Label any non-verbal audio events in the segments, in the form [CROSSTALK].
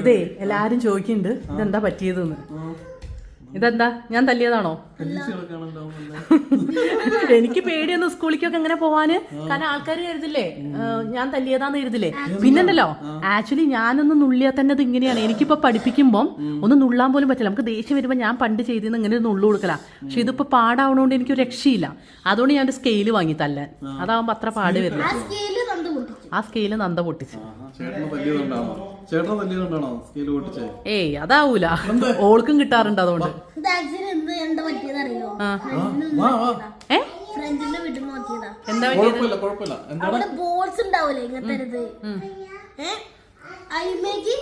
ഇതേ എല്ലാരും ചോദിക്കുന്നുണ്ട് ഇതെന്താ പറ്റിയതെന്ന്. ഇതെന്താ? ഞാൻ തല്ലിയതാണോ? [LAUGHS] എനിക്ക് പേടിയൊന്നും സ്കൂളിലേക്കൊക്കെ എങ്ങനെ പോവാന്? കാരണം ആൾക്കാർ കരുതില്ലേ? ഞാൻ തല്ലിയതാന്ന് കരുതില്ലേ? പിന്നെന്തല്ലോ ആക്ച്വലി ഞാനൊന്ന് നുള്ളിയാൽ തന്നെ ഇത് ഇങ്ങനെയാണ്. എനിക്കിപ്പോ പഠിപ്പിക്കുമ്പോൾ ഒന്ന് നുള്ളാൻ പോലും പറ്റില്ല. നമുക്ക് ദേഷ്യം വരുമ്പോൾ ഞാൻ പണ്ട് ചെയ്തിരുന്ന ഇങ്ങനെ ഒരു നുള്ളു കൊടുക്കല. പക്ഷെ ഇതിപ്പോ പാടാവണോണ്ട് എനിക്ക് രക്ഷയില്ല. അതുകൊണ്ട് ഞാൻ ഒരു സ്കെയിൽ വാങ്ങി തല്ലാൻ. അതാവുമ്പോ അത്ര പാട് വരില്ല. ആ സ്കെയിൽ നന്ദ പൊട്ടിച്ചു. ഏയ് അതാവൂല. ഓൾക്കും കിട്ടാറുണ്ട് അതുകൊണ്ട്. ഏ? ഫ്രണ്ടിന്റെ വീട്ടിൽ നോക്കിയതാ. അവിടെ ബോൾസ് ഉണ്ടാവൂലേ ഇങ്ങനത്തെ ഒരു ഇത് ഏ? അയിമേക്ക്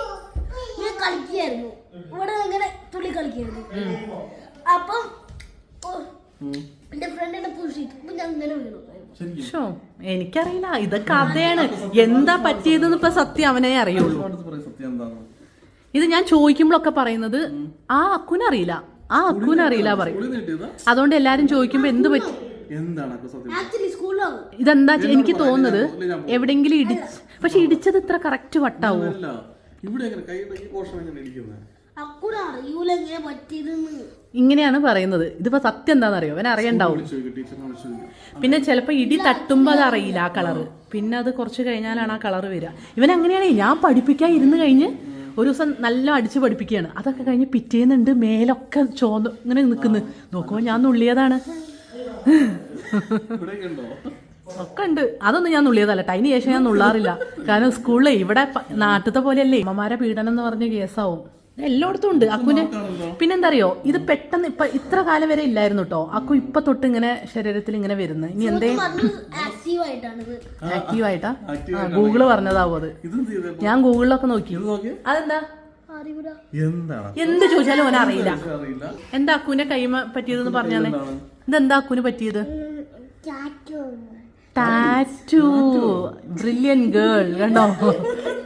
ഇങ്ങനെ കളിക്കായിരുന്നു ഇവിടെ ഇങ്ങനെ തുള്ളി കളിക്കായിരുന്നു അപ്പം എന്റെ ഫ്രണ്ട് എന്നെ പൂഷിട്ട് ഞാൻ ഇങ്ങനെ വീണു. ശരിക്കും. ശോ, എനിക്കറിയില്ല. ഇത് കഥയാണ്. എന്താ പറ്റിയതെന്ന് ഇപ്പൊ സത്യം അവനെ അറിയുള്ളൂ. ഇത് ഞാൻ ചോദിക്കുമ്പോഴൊക്കെ പറയുന്നത് ആ അക്കുനറിയില്ല ആ അക്കുനറിയില്ല പറയും. അതുകൊണ്ട് എല്ലാരും ചോദിക്കുമ്പോ എന്ത് പറ്റി? എന്താണ് അപ്പൊ സത്യം? ആക്ച്വലി സ്കൂളിലാവും ഇതെന്താ എനിക്ക് തോന്നുന്നത്? എവിടെങ്കിലും ഇടിച്ച് പക്ഷെ ഇടിച്ചത് ഇത്ര കറക്റ്റ് വട്ടാവോ? ഇവിടെ എങ്ങനെ? പോഷൻ പോർഷൻ എങ്ങനെ ഇരിക്കുന്നത് അക്കുന അറിയൂല എങ്ങനെ പറ്റിയതെന്ന്. ഇങ്ങനെയാണ് പറയുന്നത്. ഇതിപ്പോ സത്യം എന്താണെന്നറിയോ? അവൻ അറിയണ്ടാവും. പിന്നെ ചിലപ്പോ ഇടി തട്ടുമ്പോ അത് അറിയില്ല ആ കളറ്. പിന്നെ അത് കുറച്ച് കഴിഞ്ഞാലാണ് ആ കളറ് വരിക. ഇവൻ അങ്ങനെയാണ് ഞാൻ പഠിപ്പിക്കാൻ ഇരുന്ന് കഴിഞ്ഞ് ഒരു ദിവസം നല്ല അടിച്ച് പഠിപ്പിക്കുകയാണ്. അതൊക്കെ കഴിഞ്ഞ് പിറ്റേന്നുണ്ട് മേലൊക്കെ ചോന്ന് ഇങ്ങനെ നിൽക്കുന്നു. നോക്കുമ്പോൾ ഞാൻ നുള്ളിയതാണ്. ഒക്കെ ഉണ്ട്? അതൊന്നും ഞാൻ നുള്ളിയതല്ല. അതിന് ശേഷം ഞാൻ നുള്ളാറില്ല. കാരണം സ്കൂളിലെ ഇവിടെ നാട്ടിലത്തെ പോലെയല്ലേ. അമ്മമാരെ പീഡനം എന്ന് പറഞ്ഞ കേസാവും. എല്ലായിടത്തും ഉണ്ട്. അക്കുന് പിന്നെന്താ അറിയോ ഇത് പെട്ടെന്ന് ഇപ്പൊ ഇത്ര കാലം വരെ ഇല്ലായിരുന്നു കേട്ടോ അക്കു ഇപ്പൊ തൊട്ട് ഇങ്ങനെ ശരീരത്തിൽ ഇങ്ങനെ വരുന്നു. ഇനി എന്തേ ആക്റ്റീവ് ആയിട്ടാ? ഗൂഗിൾ പറഞ്ഞതാവും അത്. ഞാൻ ഗൂഗിളിലൊക്കെ നോക്കി. അതെന്താ? എന്ത് ചോദിച്ചാലും ഓന അറിയില്ല. എന്താ അക്കുവിന്റെ കൈമ പറ്റിയതെന്ന് പറഞ്ഞാണ് ഇതെന്താ അക്കുന് പറ്റിയത്? ടാറ്റു. ബ്രില്യൻ ഗേൾ കണ്ടോ?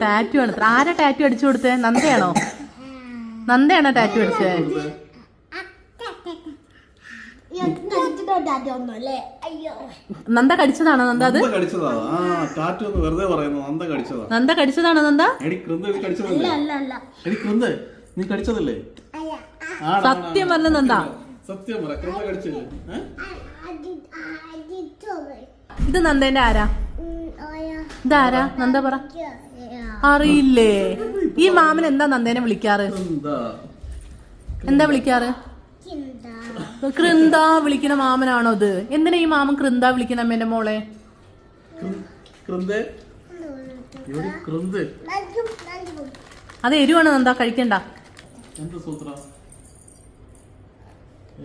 ടാറ്റു ആണ്. ആരാ ടാറ്റു അടിച്ചു കൊടുത്തേ? നന്ദയാണോ? നന്ദയാണോ ടാറ്റു അടിച്ചത് നന്ദ കടിച്ചതാണോ നന്ദ അത്? നന്ദ കടിച്ചതാ. ആ കാറ്റ് ഒന്ന് വെറുതെ പറയുന്നു. നന്ദ കടിച്ചതാ. നന്ദ കടിച്ചതാണോ നന്ദ? നീ കടിച്ചതല്ലേ? സത്യം പറഞ്ഞ നന്ദ. സത്യം പറ. കൃന്ദ കടിച്ചില്ലേ? ഇത് നന്ദേന്റെ ആരാ? ഇതാരാ? നന്ദ പറ. അറിയില്ലേ? ഈ മാമൻ എന്താ നന്ദേനെ വിളിക്കാറ്? എന്താ വിളിക്കാറ്? കൃന്ദ വിളിക്കുന്ന മാമനാണോ അത് എന്തിനാ ഈ മാമൻ കൃന്ദ വിളിക്കുന്ന അമ്മേന്റെ മോളെ? അത് എരിവാണ് നന്ദ കഴിക്കണ്ട. എന്ത് സൂത്ര?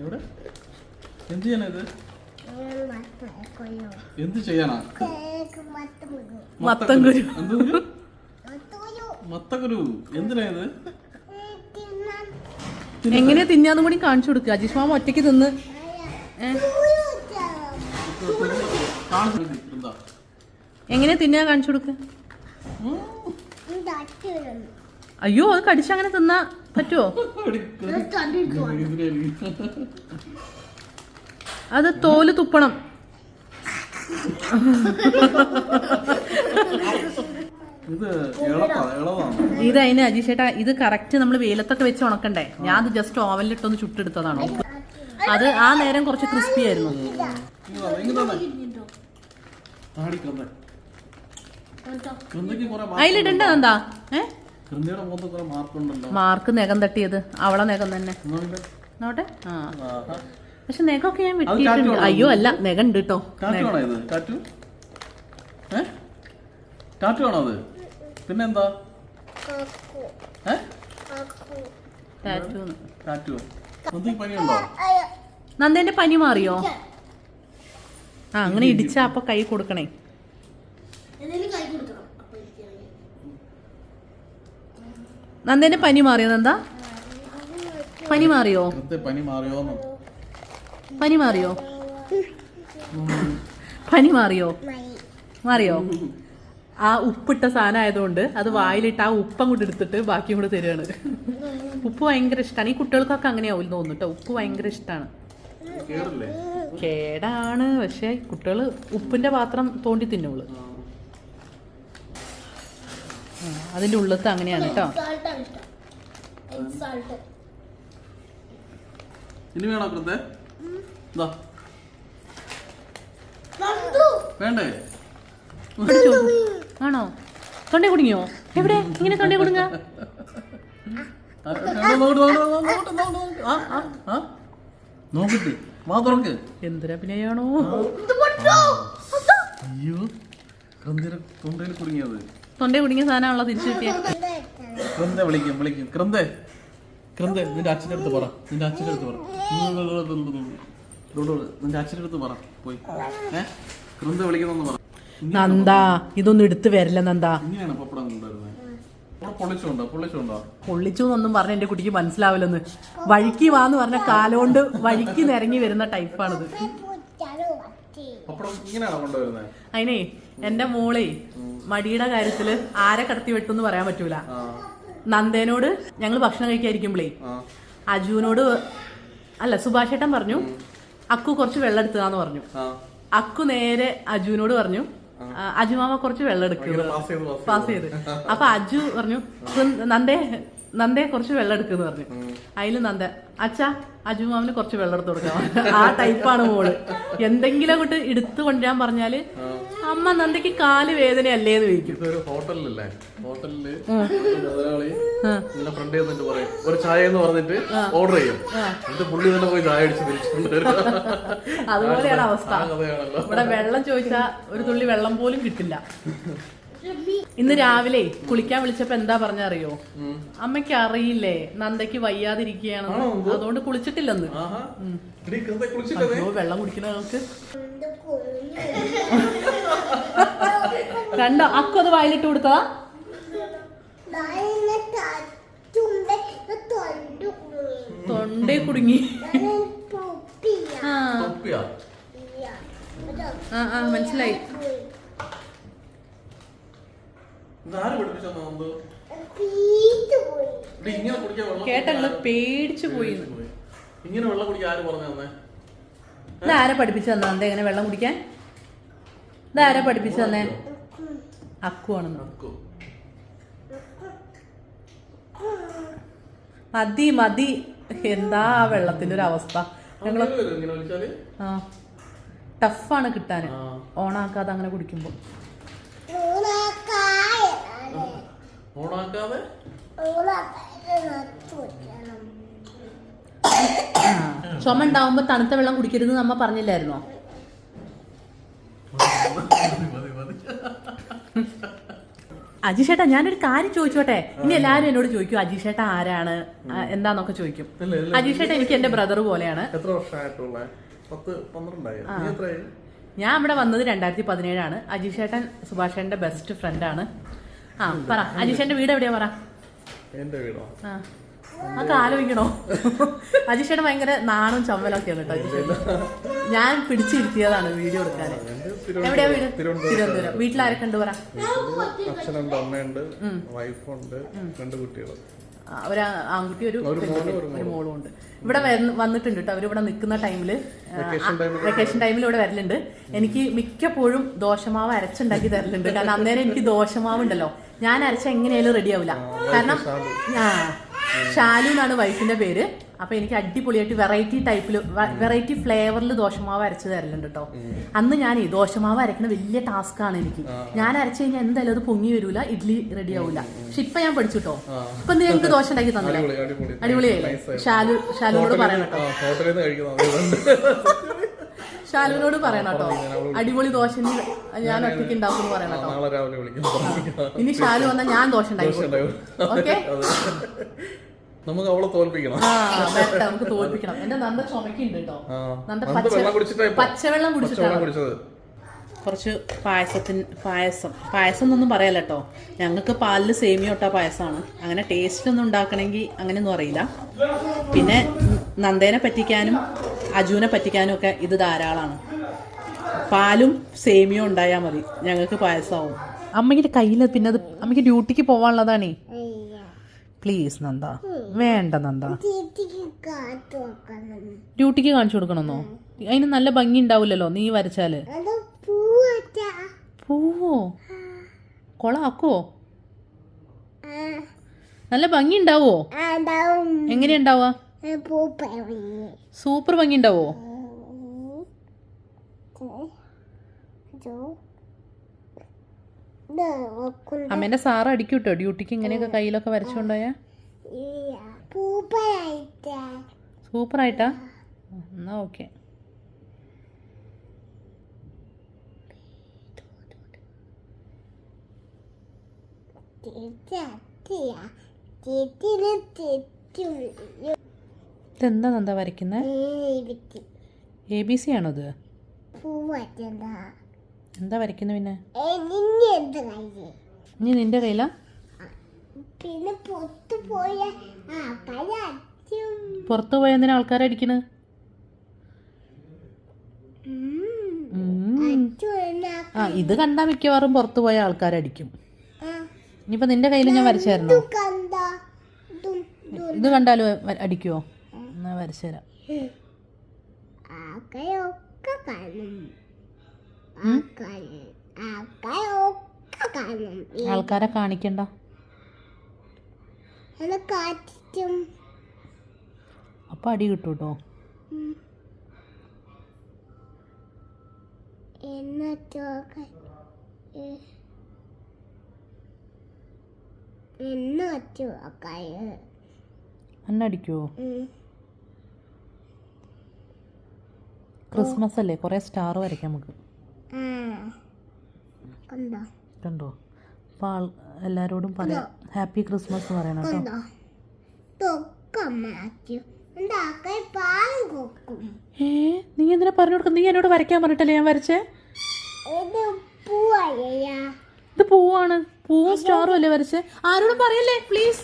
എവിടെ? എന്ത് ചെയ്യാനാ ഇത്? എന്ത് ചെയ്യാനാ? മത്തംകുരു. എന്ത് കുരു? മത്തകുരു എന്തിനാ ഇത്? എങ്ങനെയാ തിന്നാന്നും കൂടി കാണിച്ചു കൊടുക്കുക അജീഷ് മാമ ഒറ്റയ്ക്ക് തിന്ന്. എങ്ങനെയാ തിന്നാ കാണിച്ചു കൊടുക്ക? അയ്യോ അത് കടിച്ചങ്ങനെ തിന്നാ പറ്റുമോ അത് തോൽ തുപ്പണം. ഇത് അതിന് അജീഷ് അജീഷേട്ടാ ഇത് കറക്റ്റ് നമ്മൾ വെയിലത്തൊക്കെ വെച്ച് ഉണക്കണ്ടേ? ഞാൻ അത് ജസ്റ്റ് ഓവനിലിട്ടൊന്ന് ചുട്ടെടുത്തതാണ്. അത് ആ നേരം കുറച്ച് ക്രിസ്പി ആയിരുന്നു. അതിലിടണ്ട എന്താ മാർക്ക് നഖം തട്ടിയത്. അവളെ നഖം തന്നെ. നോട്ടെ? ആ. പക്ഷെ നഖമൊക്കെ ഞാൻ വെട്ടിയിട്ടുണ്ട്. അയ്യോ അല്ല നഖം ഉണ്ട് കേട്ടോ ടാറ്റു ആണോ അത്? പിന്നെന്താ? നന്ദേന്റെ പനി മാറിയോ? ആ അങ്ങനെ ഇടിച്ച അപ്പൊ കൈ കൊടുക്കണേ. നന്ദേന്റെ പനി മാറിയോ നന്ദ? പനി മാറിയോ? പനി മാറിയോന്ന്. പനി മാറിയോ? പനി മാറിയോ? മാറിയോ? ആ ഉപ്പിട്ട സാധനം ആയതുകൊണ്ട് അത് വായിലിട്ട് ആ ഉപ്പം കൂടെ എടുത്തിട്ട് ബാക്കിയും കൂടെ തരുകയാണ് ഉപ്പ് ഭയങ്കര ഇഷ്ടമാണ് ഈ കുട്ടികൾക്കൊക്കെ അങ്ങനെയാവും തോന്നുന്നു കേട്ടോ. ഉപ്പ് ഭയങ്കര ഇഷ്ടമാണ് കേറില്ലേ കേടാണ്. പക്ഷെ കുട്ടികൾ ഉപ്പിന്റെ പാത്രം തോണ്ടി തിന്നുള്ളു അതിന്റെ ഉള്ളത്ത് അങ്ങനെയാണ് കേട്ടോ. ഇനി വേണോ വേണ്ടേ? ആണോ? തൊണ്ട കുടുങ്ങിയോ? എവിടെ? ഇങ്ങനെ തൊണ്ട കുടുങ്ങ? ആ, നോക്ക്, നോക്ക്, നോക്ക്, നോക്ക്, നോക്ക്, നോക്ക്. ആ, ആ, ആ. നോക്കിട്ട്. വാ തുറക്ക്. എന്തൊരു അഭിനയാണോ? ഇത് പൊട്ടോ അയ്യോ തൊണ്ടയിൽ കുടുങ്ങിയത്. തൊണ്ടേ കുടുങ്ങിയ സാധനമാണല്ലോ തിരിച്ചു കിട്ടിയ. ക്രന്ത വിളിക്കും വിളിക്കും. ക്രന്തെ. ക്രന്തെ നിന്റെ അച്ഛന്റെ അടുത്ത് പറ. നിന്റെ അച്ഛന്റെ അടുത്ത് പറ. നിന്റെ അച്ഛന്റെ അടുത്ത് പറ. പോയി. ഏ? പറ. നന്ദ ഇതൊന്നും എടുത്തു വരില്ല നന്ദ. ഇങ്ങനെയാണ് പപ്പടം കൊണ്ടുവരുന്നത് പൊള്ളിച്ചു എന്നൊന്നും പറഞ്ഞ എന്റെ കുട്ടിക്ക് മനസ്സിലാവില്ലെന്ന്. വഴിക്ക് വാന്ന് പറഞ്ഞ കാലോണ്ട് വഴിക്ക് നിരങ്ങി വരുന്ന ടൈപ്പാണിത്. അതിനെ എന്റെ മോളെ മടിയുടെ കാര്യത്തിൽ ആരെ കടത്തി വെട്ടെന്ന് പറയാൻ പറ്റൂല. ആ. നന്ദേനോട് ഞങ്ങൾ ഭക്ഷണം കഴിക്കാതിരിക്കുമ്പളേ ആ. അജുവിനോട് അല്ല സുഭാഷേട്ടൻ പറഞ്ഞു അക്കു കുറച്ച് വെള്ളം എടുത്തതാന്ന് പറഞ്ഞു. അക്കു നേരെ അജുവിനോട് പറഞ്ഞു അജുമാമ അജു മാമ കുറച്ച് വെള്ളം എടുക്കുക പാസ് ചെയ്ത് [LAUGHS] അപ്പൊ അജു പറഞ്ഞു നന്ദേ നന്ദേ കുറച്ച് വെള്ളം എടുക്കുന്നു പറഞ്ഞു. അതിൽ നന്ദ അച്ഛാ അജു മാമിന് കുറച്ച് വെള്ളം എടുത്ത് കൊടുക്കാം. ആ ടൈപ്പാണ് മോൾ. എന്തെങ്കിലും അങ്ങോട്ട് എടുത്തു കൊണ്ടുവരാൻ പറഞ്ഞാൽ അമ്മ നന്ദയ്ക്ക് കാൽ വേദനയല്ലേ എന്ന് ചോദിക്കും. ഇതൊരു ഹോട്ടലിലല്ലേ? ഹോട്ടലിൽ മുതലാളി നിന്റെ ഫ്രണ്ട് എന്നിട്ട് പറയും ഒരു ചായ എന്ന് പറഞ്ഞിട്ട് ഓർഡർ ചെയ്യും. എന്നിട്ട് പുള്ളി തന്നെ പോയി ചായ അടിച്ച് അതുപോലെയാണ് അവസ്ഥ. ഇവിടെ വെള്ളം ചോദിച്ചാ ഒരു തുള്ളി വെള്ളം പോലും കിട്ടില്ല. ഇന്ന് രാവിലെ കുളിക്കാൻ വിളിച്ചപ്പോ എന്താ പറഞ്ഞറിയോ? അമ്മയ്ക്ക് അറിയില്ലേ നന്ദയ്ക്ക് വയ്യാതിരിക്കുകയാണെന്ന്. അതുകൊണ്ട് കുളിച്ചിട്ടില്ലെന്ന്. വെള്ളം കുടിക്കുന്ന ഞങ്ങൾക്ക് കണ്ടോ അക്കു അത് വയലിട്ട് കൊടുത്തതാ തൊണ്ടേ കുടുങ്ങി. ആ. തൊപ്പിയാ ആ ആ മനസ്സിലായി. കേട്ടങ്ങൾ പേടിച്ചു പോയി. പോയി. ഇങ്ങനെ വെള്ളം കുടിക്കാൻ ആര് പറഞ്ഞു തന്നെ? ഇതാരെ പഠിപ്പിച്ചു തന്നെ നന്ദ എങ്ങനെ വെള്ളം കുടിക്കാൻ? ഇതാരെ പഠിപ്പിച്ചു തന്നെ? അക്കു ആണെന്ന് മതി മതി. എന്താ ആ വെള്ളത്തിന്റെ ഒരു അവസ്ഥ? വിളിച്ചാൽ? ആ. ടഫാണ് കിട്ടാൻ ആ. ഓണാക്കാതെ അങ്ങനെ കുടിക്കുമ്പോ. ഓണാക്കാതെ? ആ. ചുമ ഉണ്ടാവുമ്പോ തണുത്ത വെള്ളം കുടിക്കരുത് നമ്മ പറഞ്ഞില്ലായിരുന്നോ? അജിഷേട്ടാ ഞാനൊരു കാര്യം ചോദിച്ചോട്ടെ? ഇനി എല്ലാരും എന്നോട് ചോദിക്കും അജിഷേട്ട ആരാണ്? എന്താന്നൊക്കെ ചോദിക്കും. അജിഷേട്ട എനിക്ക് എന്റെ ബ്രദർ പോലെയാണ്. ഞാൻ ഇവിടെ വന്നത് രണ്ടായിരത്തി പതിനേഴാണ് അജിഷേട്ടൻ സുഭാഷേട്ടന്റെ ബെസ്റ്റ് ഫ്രണ്ടാണ് ആ പറ. അജിഷേട്ടന്റെ വീട് എവിടെയാ പറ? എന്റെ വീടോ? ആ. അതൊക്കെ ആലോചിക്കണോ? അജിഷേട്ടൻ ഭയങ്കര നാണും ചമ്മലൊക്കെയാണ് കേട്ടോ അജിഷേട്ടൻ. ഞാൻ പിടിച്ചിരുത്തിയതാണ് വീഡിയോ എടുക്കാൻ എവിടെയാ വീട്? തിരുവനന്തപുരം. വീട്ടിലാരൊക്കെ ഉണ്ട് പറ? അച്ഛനുണ്ട് അമ്മയുണ്ട് വൈഫുണ്ട് രണ്ട് കുട്ടികൾ ഒരു ആൺകുട്ടി ഒരു ഒരു മോളും ഉണ്ട്. ഇവിടെ വന്ന്- വന്നിട്ടുണ്ട് കേട്ടോ. അവരിവിടെ നിൽക്കുന്ന ടൈമിൽ. വെക്കേഷൻ ടൈമിൽ വെക്കേഷൻ ടൈമിൽ ഇവിടെ വരലുണ്ട്. എനിക്ക് മിക്കപ്പോഴും ദോശമാവ് അരച്ചുണ്ടാക്കി തരലുണ്ട്. കാരണം അന്നേരം എനിക്ക് ദോശമാവ് ഉണ്ടല്ലോ ഞാൻ അരച്ച എങ്ങനെയാലും റെഡിയാവില്ല കാരണം ആ ഷാലു എന്നാണ് വൈഫിന്റെ പേര്. അപ്പൊ എനിക്ക് അടിപൊളിയായിട്ട് വെറൈറ്റി ടൈപ്പിൽ വെറൈറ്റി ഫ്ലേവറിൽ ദോശമാവ് അരച്ചു തരലുണ്ട് കേട്ടോ അന്ന് ഞാൻ ഈ ദോശമാവ് അരക്കുന്ന വലിയ ടാസ്ക് ആണ് എനിക്ക്. ഞാൻ അരച്ചു കഴിഞ്ഞാൽ എന്തായാലും അത് പൊങ്ങി വരൂല ഇഡ്ഡലി റെഡി ആവൂല. പക്ഷെ ഇപ്പൊ ഞാൻ പഠിച്ചുട്ടോ ഇപ്പൊ നീ എനിക്ക് ദോശ ഉണ്ടാക്കി തന്നില്ലേ? അടിപൊളിയായി ഷാലു ഷാലുവിനോട് പറയണം കേട്ടോ [LAUGHS] ഷാലുവിനോട് പറയണം കേട്ടോ. അടിപൊളി ദോശ ഞാൻ ഒറ്റയ്ക്ക് ഉണ്ടാക്കും പറയണം കേട്ടോ. ഇനി ശാലു വന്നാൽ ഞാൻ ദോശ ഉണ്ടാക്കും ഓക്കെ? നമുക്ക് അവളെ തോൽപ്പിക്കണം. നമുക്ക് തോൽപ്പിക്കണം. എന്റെ നന്ദ ചുമക്കുണ്ട് കേട്ടോ. നന്ദ? പച്ചവെള്ളം കുടിച്ചിട്ടാണ്. പച്ചവെള്ളം കുടിച്ചത്. കുറച്ച് പായസത്തിന് പായസം പായസം എന്നൊന്നും പറയല്ല കേട്ടോ ഞങ്ങൾക്ക് പാലിൽ സേമിയ ഒട്ട പായസമാണ് അങ്ങനെ ടേസ്റ്റ് ഒന്നും ഉണ്ടാക്കണമെങ്കിൽ അങ്ങനെയൊന്നും അറിയില്ല. പിന്നെ നന്ദേനെ പറ്റിക്കാനും അജുവിനെ പറ്റിക്കാനും ഒക്കെ ഇത് ധാരാളമാണ് പാലും സേമിയോ ഉണ്ടായാൽ മതി. ഞങ്ങൾക്ക് പായസമാവും അമ്മയ്ക്ക് കയ്യിൽ പിന്നെ അത് അമ്മയ്ക്ക് ഡ്യൂട്ടിക്ക് പോവാനുള്ളതാണേ. പ്ലീസ് നന്ദ. വേണ്ട നന്ദ. ഡ്യൂട്ടിക്ക് കാണിച്ചു കൊടുക്കണമെന്നോ അതിന് നല്ല ഭംഗി ഉണ്ടാവില്ലല്ലോ നീ വരച്ചാൽ? പോവോ? കൊളാക്കോ? നല്ല ഭംഗി ഉണ്ടാവോ. എങ്ങനെയുണ്ടാവാ സൂപ്പർ ഭംഗി ഉണ്ടാവോ അമ്മേന്റെ സാറ് അടിക്കും കേട്ടോ ഡ്യൂട്ടിക്ക് ഇങ്ങനെയൊക്കെ കയ്യിലൊക്കെ വരച്ചോണ്ടായാ സൂപ്പറായിട്ടാ? സൂപ്പർ ആയിട്ടാ എന്നാ ഓക്കെ. ഇതെന്താ നന്ദ വരയ്ക്കുന്നത് എ ബി സി ആണോ ഇത്? എന്താ വരയ്ക്കുന്നത് പിന്നെ? ഇനി നിന്റെ കയ്യിലാ? പിന്നെ പുറത്തു പോയ പുറത്തു പോയ എന്തിനാ ആൾക്കാരെ അടിക്കണത് ആ ഇത് കണ്ടാ മിക്കവാറും പുറത്തു പോയ ആൾക്കാരെ അടിക്കും ഇനിയിപ്പോ നിന്റെ കയ്യിൽ ഞാൻ വരച്ചായിരുന്നു? ഇതും കണ്ടാലോ അടിക്കുമോ അടിക്കുവോ? എന്നാ വരച്ചുതരാം. തരാം ആൾക്കാരെ കാണിക്കണ്ട. അപ്പൊ അടി കിട്ടും കേട്ടോ അടിക്കുവോ? ക്രിസ്മസ് അല്ലേ? കുറെ സ്റ്റാർ വരയ്ക്കാം നമുക്ക്. കണ്ടോ? കണ്ടോ? അപ്പൊ ആൾ എല്ലാരോടും പറയാം. ഹാപ്പി ക്രിസ്മസ് പറയണം കേട്ടോ. ഏ? നീ എന്തിനാ പറഞ്ഞു കൊടുക്കും നീ എന്നോട് വരയ്ക്കാൻ പറഞ്ഞിട്ടല്ലേ ഞാൻ വരച്ചേ? ഇത് പൂവാണ്. പൂവും സ്റ്റാറും അല്ലേ വരച്ച്? ആരോടും പറയല്ലേ പ്ലീസ്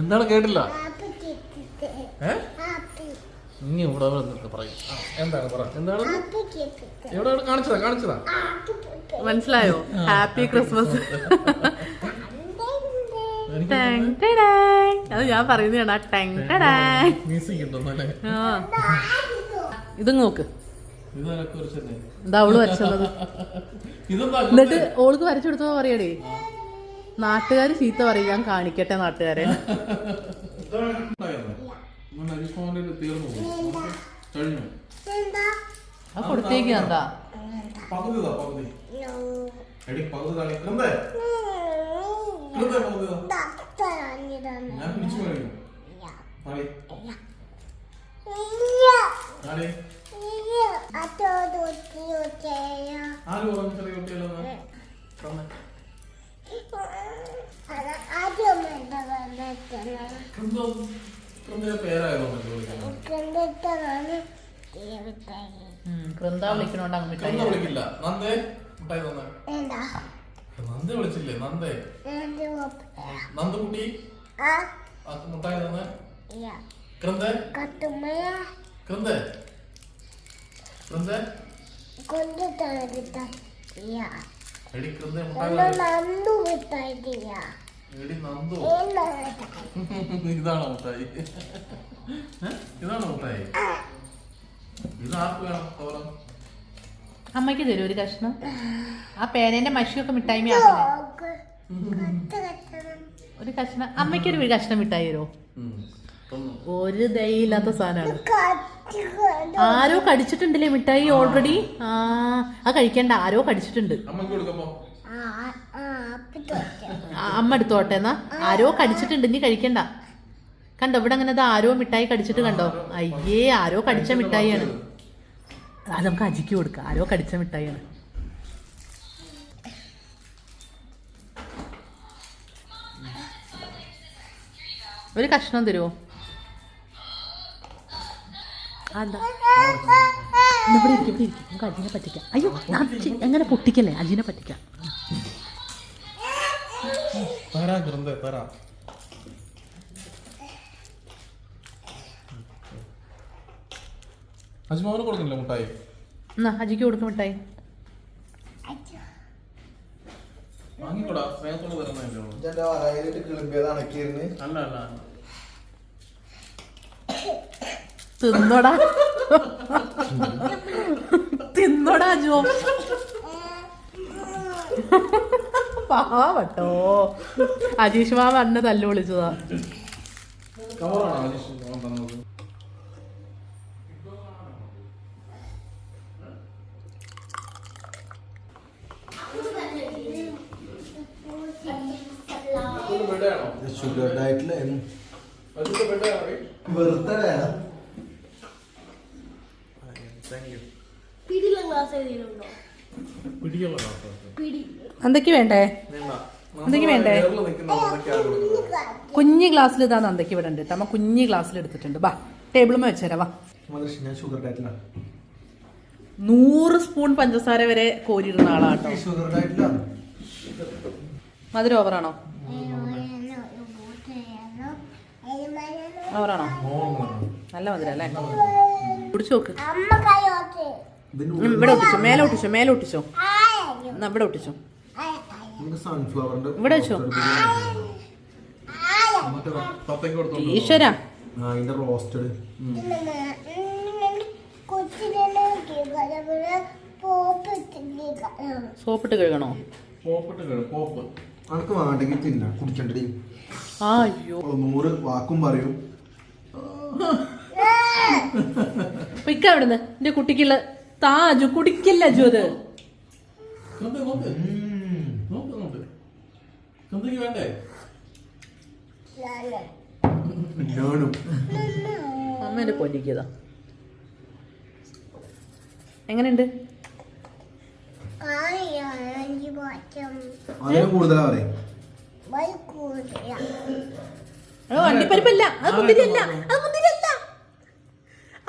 എന്താണ് കേട്ടില്ല? ഇനി ഇവിടെ വന്നിട്ട് പറയും. എന്താണ് പറ? എന്താണ്? എവിടെ കാണിച്ചതാ കാണിച്ചതാ. മനസ്സിലായോ? ഹാപ്പി ക്രിസ്മസ് അത് ഞാൻ പറയുന്നതാണ് ആ. ടെങ് ഇത് നോക്ക് അവൾ വരച്ചത്. എന്നിട്ട് ഓൾക്ക് വരച്ചു കൊടുത്തപ്പോ പറയടേ. നാട്ടുകാര് ചീത്ത പറയും ഞാൻ കാണിക്കട്ടെ നാട്ടുകാരെ. ആ കൊടുത്തേക്ക് എന്താ? പകുതി പകുതി. ഞാൻ പിടിച്ചു പറയ്. ആരെ? പറഞ്ഞു ചെറിയ കുട്ടികളെന്ന്? വൃന്ദ വിളിക്കണോണ്ട് അങ്ങ് വിളിക്കില്ല. നന്ദേ മുട്ടായി തന്നെ. നന്ദ വിളിച്ചില്ലേ? നന്ദേ. നന്ദുകുട്ടി. മുട്ടായി തന്നെ കൊണ്ട് എടി മുട്ടായി നന്ദു കിട്ടായിട്ടില്ല എടി നന്ദു. ഇതാണോ മുട്ടായി? ഇതാണ് മുട്ടായി? ഇത് ആർക്ക് വേണം? തോറം അമ്മയ്ക്ക് തരും ഒരു കഷ്ണം? ആ പേനേന്റെ മഷിയൊക്കെ മിഠായി ഒരു കഷ്ണം. അമ്മയ്ക്ക് ഒരു കഷ്ണം മിഠായി തരുമോ ഒരു ദയില്ലാത്ത സാധനമാണ്. ആരോ കടിച്ചിട്ടുണ്ടല്ലേ മിഠായി ഓൾറെഡി ആ അത് കഴിക്കണ്ട. ആരോ കടിച്ചിട്ടുണ്ട്. അമ്മ എടുത്തോട്ടെ എന്നാ. ആരോ കടിച്ചിട്ടുണ്ട് ഇനി കഴിക്കണ്ട. കണ്ടോ ഇവിടെ അങ്ങനെ അത് ആരോ മിഠായി കടിച്ചിട്ട് കണ്ടോ? അയ്യേ ആരോ കടിച്ച മിഠായിയാണ്. അത് നമുക്ക് അജിക്ക് കൊടുക്കാം. ആരോ കടിച്ച മിഠായിയാണ്. ഒരു കഷ്ണം തരുമോ അതാ ഇവിടെ ഇരിക്കും ഇവിടെ ഇരിക്കും. നമുക്ക് അജിനെ പറ്റിക്കാം. അയ്യോ ഞാൻ എങ്ങനെ പൊട്ടിക്കല്ലേ? അജിനെ പറ്റിക്കാം തരാ കൃന്ദേ തരാ അജ്മാവിന് കൊടുക്കുന്നില്ല മുട്ടായി എന്നാ അജിക്ക് കൊടുക്കും മിഠായി. വാങ്ങിക്കൂടാ സ്നേഹത്തോട് തരുന്നതല്ലേ ഉള്ളൂ. ഇതെന്താ വായിലിട്ട് കിളിമ്പിയത് അണക്കിയിരുന്ന് അല്ല അല്ല തിന്നോടാ. ജോ പാവട്ടോ. അജീഷ് മാമ അന്നെ തല്ലു വിളിച്ചതാ. കവറാണോ അജീഷ് മോൻ തന്നത് ഇത് ബെഡാണോ ഷുഗർ ഡയറ്റിലായിരുന്നു വെറുതെ വേണ്ടേ? വേണ്ടേ? കുഞ്ഞ് ഗ്ലാസ്സിൽ ഇതാ നന്ദയ്ക്ക് ഇവിടെ ഉണ്ട് അമ്മ കുഞ്ഞു ഗ്ലാസ്സിൽ എടുത്തിട്ടുണ്ട്. ബാ ടേബിളുമ്മ വെച്ചേരാ വാ. ഷുഗർ ഡയറ്റിലാണ് നൂറ് സ്പൂൺ പഞ്ചസാര വരെ കോരിയിരുന്ന ആളാട്ടോ മധുരം ഓവറാണോ ഓവറാണോ നല്ല മധുരം അല്ലേ? കുടിച്ചു നോക്ക്. ഇവിടെ ഒട്ടിച്ചോ മേലെ ഒട്ടിച്ചോ മേലെ ഒട്ടിച്ചോ. എന്നാ ഇവിടെ ഒട്ടിച്ചോ. ഇവിടെ വെച്ചോ. ഈശ്വര. റോസ്റ്റഡ് സോപ്പിട്ട് കഴുകണോ? അനക്ക് വേണ്ടെങ്കിൽ തിന്നാ. കുടിക്കണ്ടേ അയ്യോ. നൂറ് വാക്കും പറയും. [LAUGHS] പിക്ക അവിടുന്ന് എന്റെ കുട്ടിക്കുള്ള താജു കുടിക്കില്ല അജു അത്. വേണ്ടേ? അമ്മേന്റെ പൊന്നിക്കതാ എങ്ങനെയുണ്ട്? കൂടുതലാ പറയും അത് വണ്ടിപ്പരിപ്പല്ല. അത് മുന്തിരിയല്ല. അത് മുന്തിരിയല്ല.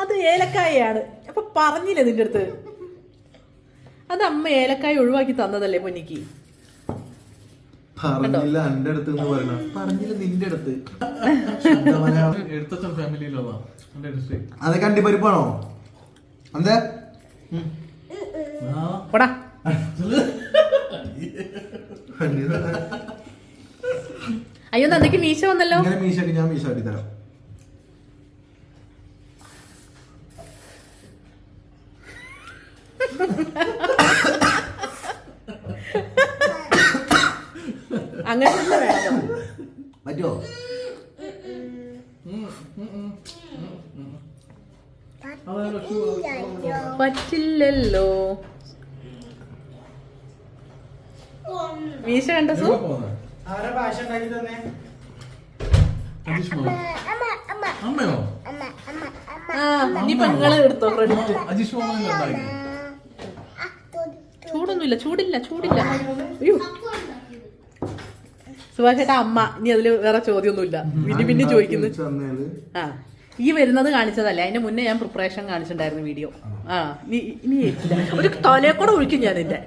അത് ഏലക്കായയാണ്. അപ്പൊ പറഞ്ഞില്ലേ നിന്റെ അടുത്ത്? അത് അമ്മ ഏലക്കായ ഒഴിവാക്കി തന്നതല്ലേ പൊന്നിക്ക്? പറഞ്ഞില്ല എന്റെ അടുത്ത് എന്ന് പറയണ. പറഞ്ഞില്ല നിന്റെ അടുത്ത്. എഴുത്തച്ഛൻ ഫാമിലിയിലുള്ളതാ അതൊക്കെ അണ്ടിപ്പരിപ്പാണോ അന്തേ? പോടാ. അയ്യോ നന്ദിക്ക് മീശ വന്നല്ലോ. ഇങ്ങനെ മീശക്ക് ഞാൻ തരാം. അങ്ങനെ വേണം പറ്റുമോ പറ്റില്ലല്ലോ. മീശ കണ്ട സു ആരാ ഭാഷ ഉണ്ടാക്കി തന്നെ? അമ്മയോ? ആ ഇനിയിപ്പൊ നിങ്ങൾ എടുത്തോ ക്രെഡിറ്റ് അജീഷ് ചൂടൊന്നുമില്ല ചൂടില്ല ചൂടില്ല. അയ്യോ. സുഭാഷ് ചേട്ടാ അമ്മ. ഇനി അതിൽ വേറെ ചോദ്യമൊന്നുമില്ല. പിന്നെ പിന്നെ ചോദിക്കുന്നു. ആ ഈ വരുന്നത് കാണിച്ചതല്ലേ? അതിന്റെ മുന്നേ ഞാൻ പ്രിപ്പറേഷൻ കാണിച്ചിട്ടുണ്ടായിരുന്നു വീഡിയോ ആ നീ ഇനി ഒരു ഒരു കൂടെ ഒഴിക്കും ഞാൻ എന്റെ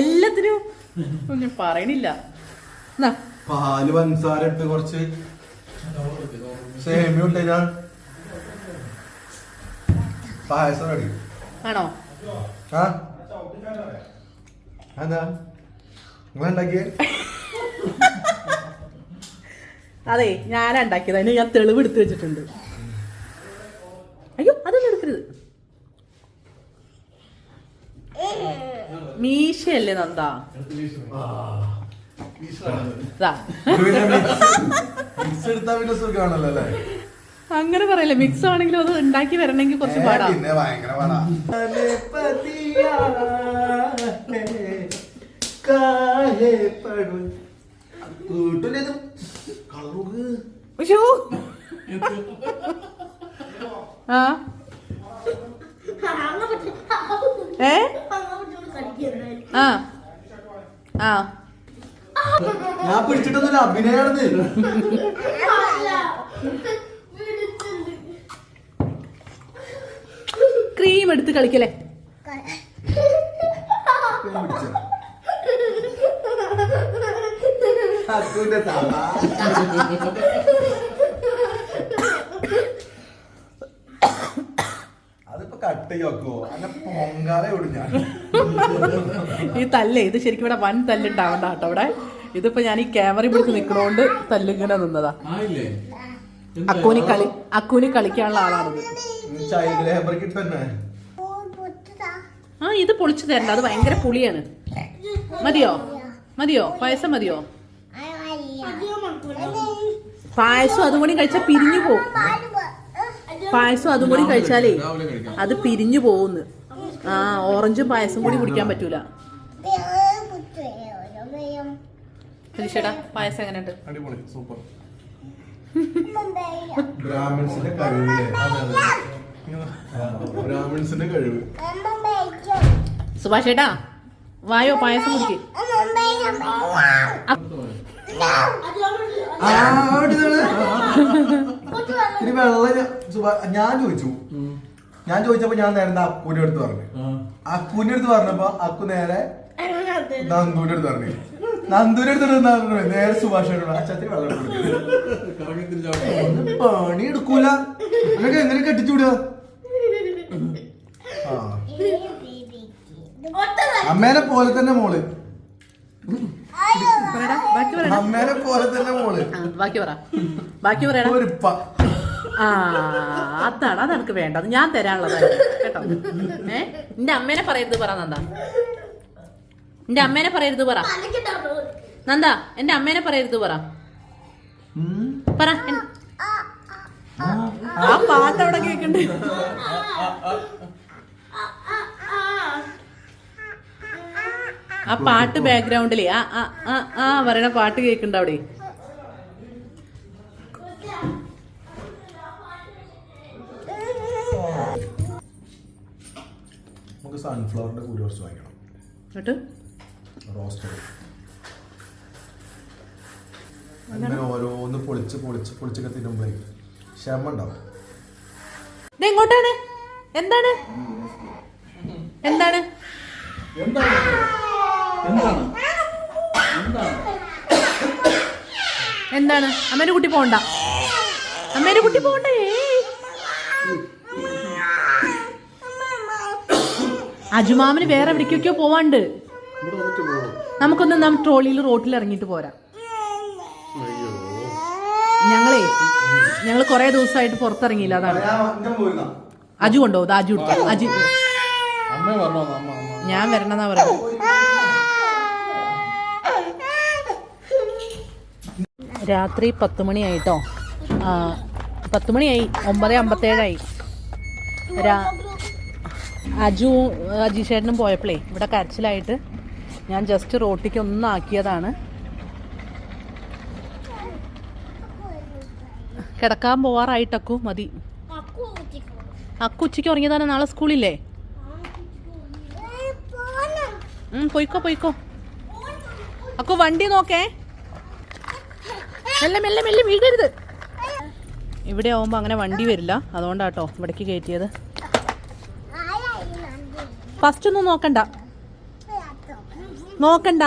എല്ലാത്തിനും ഒന്നും പറയണില്ല. പാൽ പഞ്ചസാര ഇട്ട് കുറച്ച് സേമിയ ഇട്ട് ഞാൻ പായസം റെഡി. ആണോ? ആ? എന്താ നിങ്ങൾ ഉണ്ടാക്കിയേ? അതെ ഞാൻ ഉണ്ടാക്കിയത്. അതിന് ഞാൻ തെളിവ് എടുത്തു വെച്ചിട്ടുണ്ട്. അയ്യോ അതൊന്നും എടുക്കരുത്. മീശയല്ലേ നന്ദ? അങ്ങനെ പറയല്ലേ മിക്സ് ആണെങ്കിലും അത് ഉണ്ടാക്കി വരണമെങ്കിൽ കുറച്ച് പാടാ. ഏ, ആ. ആ. ഞാൻ പിടിച്ചിട്ടൊന്നുമില്ല അഭിനയാണെന്ന്. ക്രീം എടുത്ത് കളിക്കല്ലേ? പിടിച്ച? അക്കുന്റെ തല അതിപ്പോ അങ്ങനെ പൊങ്കാലെ വിടും ഞാൻ. ഈ തല്ലേ ഇത് ശരിക്കും ഇവിടെ വൻ തല്ലുണ്ടാവണ്ട കേട്ടോ ഇവിടെ. ഇതിപ്പോ ഞാൻ ഈ ക്യാമറ പിടിച്ച് നിക്കണോണ്ട് തല്ലിങ്ങനെ നിന്നതാ. അക്കൂനി കളി അക്കൂനി കളിക്കാനുള്ള ആളാണിത്. ചൈൽഡ് ലേബർക്ക് തന്നെ. ആ ഇത് പൊളിച്ചു തരണ്ട. അത് ഭയങ്കര പുളിയാണ്. മതിയോ? മതിയോ? പായസം മതിയോ? പായസം അതുകൂടി കഴിച്ചാൽ പിരിഞ്ഞു പോകും. പായസം അതും കൂടി കഴിച്ചാലേ അത് പിരിഞ്ഞു പോകുന്നു. ആ ഓറഞ്ചും പായസം കൂടി കുടിക്കാൻ പറ്റൂല. ചേട്ടാ പായസം എങ്ങനെയുണ്ട്? അടിപൊളി സൂപ്പർ. [LAUGHS] കഴിവ്. സുഭാഷ് ചേട്ടാ വായോ പായസം കുടിക്ക്. ഞാൻ- ചോദിച്ചു ഞാൻ ചോദിച്ചപ്പോ ഞാൻ നേരെ അക്കുവിന്റെ അടുത്ത് പറഞ്ഞു അക്കുവിന്റെ അടുത്ത് പറഞ്ഞപ്പോ അക്കു നേരെ നന്ദുവിന്റെ അടുത്ത് പറഞ്ഞു നന്ദുവിന്റെ അടുത്ത് പറഞ്ഞു? നേരെ സുഭാഷ് പണി എടുക്കൂല നിനക്ക് എങ്ങനെ കെട്ടിച്ചുവിടുക അമ്മേനെ പോലെ തന്നെ മോൾ ബാക്കി പറയടാ. അമ്മേനെ പോലെ തന്നെ മോൾ. ആ, ബാക്കി പറ. ബാക്കി പറയടാ. ഒരു പ ആ അതാണ് അത് എനിക്ക് വേണ്ടത്. ഞാൻ തരാനുള്ളതാണ് കേട്ടോ? ഏ? നിന്റെ അമ്മേനെ പറയരുത് പറ നന്ദാ. നിന്റെ അമ്മേനെ പറയരുത് പറ. നന്ദ എന്റെ അമ്മേനെ പറയരുത് പറ. ഉം. പറ എൻ- ആ പാട്ട് അവിടെ കേക്കണ്ട്. ആ. പാട്ട് ബാക്ക്ഗ്രൗണ്ടിലേ ആ ആ ആ ആ പറയണ പാട്ട് കേൾക്കണ്ട അവിടെ? നമുക്ക് സൺഫ്ലവറിന്റെ കൂടി കുറച്ച് വാങ്ങിക്കണം. എന്നിട്ട്? റോസ്റ്റഡ് അങ്ങനെ ഓരോന്ന് പൊളിച്ച് പൊളിച്ച് പൊളിച്ചൊക്കെ തിന്നുമ്പോഴേ ക്ഷമ ഉണ്ടാവും. എങ്ങോട്ടാണ് എന്താണ്? എന്താണ്? എന്താണ്? എന്താണ്? എന്താണ്? എന്താണ്? അമ്മേന്റെ കുട്ടി പോണ്ട. അമ്മേന്റെ കുട്ടി പോണ്ടേ അജുമാമന് വേറെ എവിടേക്കൊക്കെയോ പോവാണ്ട്. നമുക്കൊന്ന് നാം ട്രോളിയിൽ റോട്ടിൽ ഇറങ്ങിയിട്ട് പോരാ. ഞങ്ങളേ ഞങ്ങൾ കുറെ ദിവസമായിട്ട് പുറത്തിറങ്ങിയില്ല അതാണ്. അജു കൊണ്ടോ? അത് അജു അജി. ഞാൻ വരണമെന്നാ പറയുന്നത്. രാത്രി പത്ത് മണിയായിട്ടോ പത്ത് മണിയായി ഒമ്പത് അമ്പത്തേഴായി. രാ അജു അജീഷേട്ടനും പോയപ്പോഴേ ഇവിടെ കരച്ചിലായിട്ട് ഞാൻ ജസ്റ്റ് റോട്ടിക്ക് ഒന്നാക്കിയതാണ് കിടക്കാൻ പോവാറായിട്ടക്കു മതി. അക്കു ഉച്ചയ്ക്ക് ഉറങ്ങിയതാണ്. നാളെ സ്കൂളില്ലേ? പോയിക്കോ പോയിക്കോ. അക്കു വണ്ടി നോക്കേ. മെല്ലെ മെല്ലെ മെല്ലെ വീഴരുത്. ഇവിടെ ആവുമ്പോൾ അങ്ങനെ വണ്ടി വരില്ല. അതുകൊണ്ടാട്ടോ ഇവിടേക്ക് കയറ്റിയത് ഫസ്റ്റ് ഒന്നും നോക്കണ്ട. നോക്കണ്ട.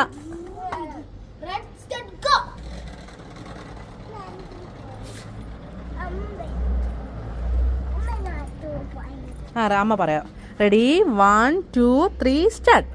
ആ രാമ പറയാം. Ready one two three start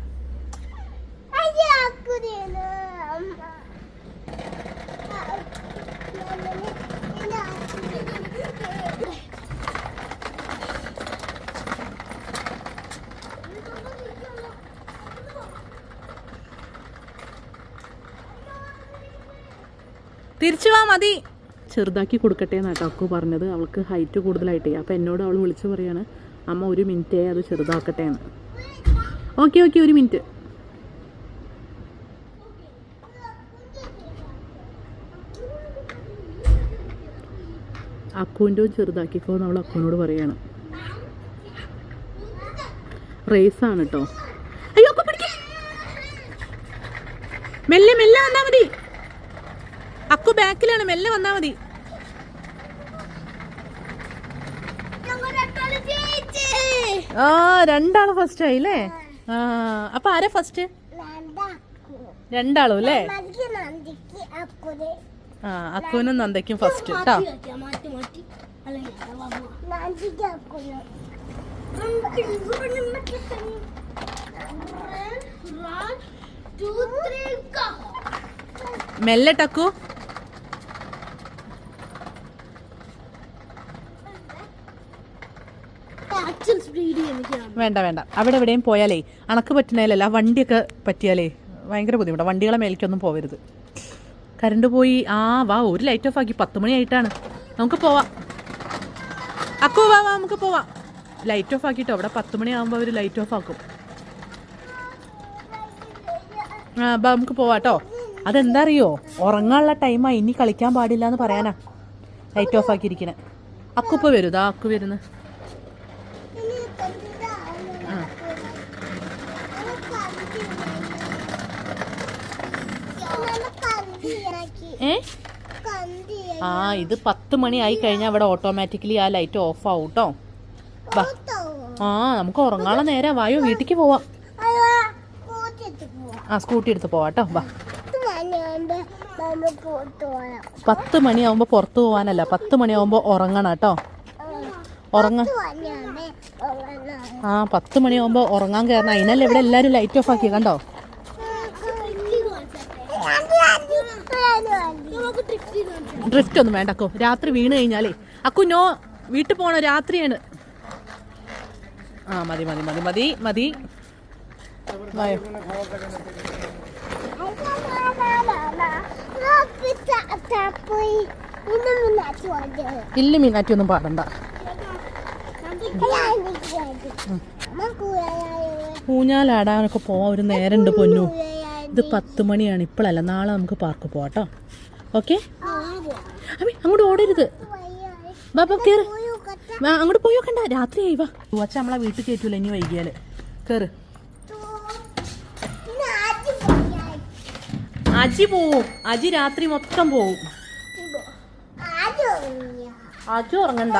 തിരിച്ചു വാ മതി. ചെറുതാക്കി കൊടുക്കട്ടെ എന്നാട്ടോ അക്കു പറഞ്ഞത്. അവൾക്ക് ഹൈറ്റ് കൂടുതലായിട്ടേ. അപ്പോൾ എന്നോട് അവൾ വിളിച്ചു പറയാണ് അമ്മ ഒരു മിനിറ്റേ അത് ചെറുതാക്കട്ടെ എന്ന്. ഓക്കെ ഓക്കെ ഒരു മിനിറ്റ്. അക്കുവിന്റെ ചെറുതാക്കിക്കോ അവൾ അക്കുവിനോട് പറയാണ്. റേസാണ് കേട്ടോ അയ്യോ മെല്ലെ മെല്ലെ വന്നാൽ മതി. ബാക്കിലാണ് മെല്ലെ വന്നാ മതി. ആ രണ്ടാൾ ഫസ്റ്റ് ആയില്ലേ ആ അപ്പൊ ആരാ ഫസ്റ്റ് രണ്ടാളും അല്ലേ ആ അക്കുവിനും നന്ദയ്ക്കും ഫസ്റ്റ് കേട്ടോ മെല്ലെ ടക്കു വേണ്ട വേണ്ട. അവിടെ എവിടെയും പോയാലേ അണക്ക് പറ്റുന്നതിലല്ല വണ്ടിയൊക്കെ പറ്റിയാലേ ഭയങ്കര ബുദ്ധിമുട്ടാണ് വണ്ടികളെ മേലേക്കൊന്നും പോവരുത്. കറണ്ട് പോയി ആ വാ ഒരു ലൈറ്റ് ഓഫ് ആക്കി. പത്ത് മണിയായിട്ടാണ് നമുക്ക് പോവാം. അക്കു വാ വാ നമുക്ക് പോവാം. ലൈറ്റ് ഓഫ് ആക്കിട്ടോ അവിടെ പത്ത് മണിയാകുമ്പോൾ അവർ ലൈറ്റ് ഓഫ് ആക്കും. ആ ബാ നമുക്ക് പോവാട്ടോ അതെന്താ അറിയോ? ഉറങ്ങാനുള്ള ടൈമായി ഇനി കളിക്കാൻ പാടില്ല എന്ന് പറയാനാ. ലൈറ്റ് ഓഫ് ആക്കിയിരിക്കണേ. അക്കുപ്പ വരുതാ അക്കു വരുന്നു. ഏ? ആ ഇത് പത്ത് മണി ആയി കഴിഞ്ഞാൽ അവിടെ ഓട്ടോമാറ്റിക്കലി ആ ലൈറ്റ് ഓഫ് ആവും കേട്ടോ ആ നമുക്ക് ഉറങ്ങാനുള്ള നേരം. വായോ വീട്ടിക്ക് പോവാം. ആ സ്കൂട്ടി എടുത്ത് പോവാം കേട്ടോ. ബാ. പത്ത് മണിയാവുമ്പോൾ പുറത്ത് പോകാനല്ല പത്ത് മണിയാവുമ്പോൾ ഉറങ്ങണം കേട്ടോ. ഉറങ്ങ ആ പത്ത് മണിയാവുമ്പോൾ ഉറങ്ങാൻ കയറണം അതിനല്ലേ ഇവിടെ എല്ലാരും ലൈറ്റ് ഓഫ് ആക്കിയ കണ്ടോ നമുക്ക് ട്രിപ്പ് ഡ്രിഫ്റ്റ് ഒന്നും വേണ്ട അക്കോ. രാത്രി വീണ് കഴിഞ്ഞാലേ. അക്കു നോ വീട്ടിൽ പോണോ രാത്രിയാണ്. ആ മതി മതി മതി മതി മതി. ഇല്ല മീനാറ്റി ഒന്നും പാടണ്ട. ഊഞ്ഞാലാടാനൊക്കെ പോവാൻ ഒരു നേരമുണ്ട് പൊന്നു. ഇത് പത്ത് മണിയാണ്. ഇപ്പോഴല്ല നാളെ നമുക്ക് പാർക്ക് പോവാം കേട്ടോ. ഓക്കെ? അമ്മേ അങ്ങോട്ട് ഓടരുത്. ബാബ കയറ് അങ്ങോട്ട് പോയോ കണ്ട രാത്രിയായി വാ. അച്ഛ നമ്മളെ വീട്ടിൽ കയറ്റൂല ഇനി വൈകിയാൽ. കേറ്. അജി പോവും. അജി രാത്രി മൊത്തം പോവും. അജു ഉറങ്ങണ്ട.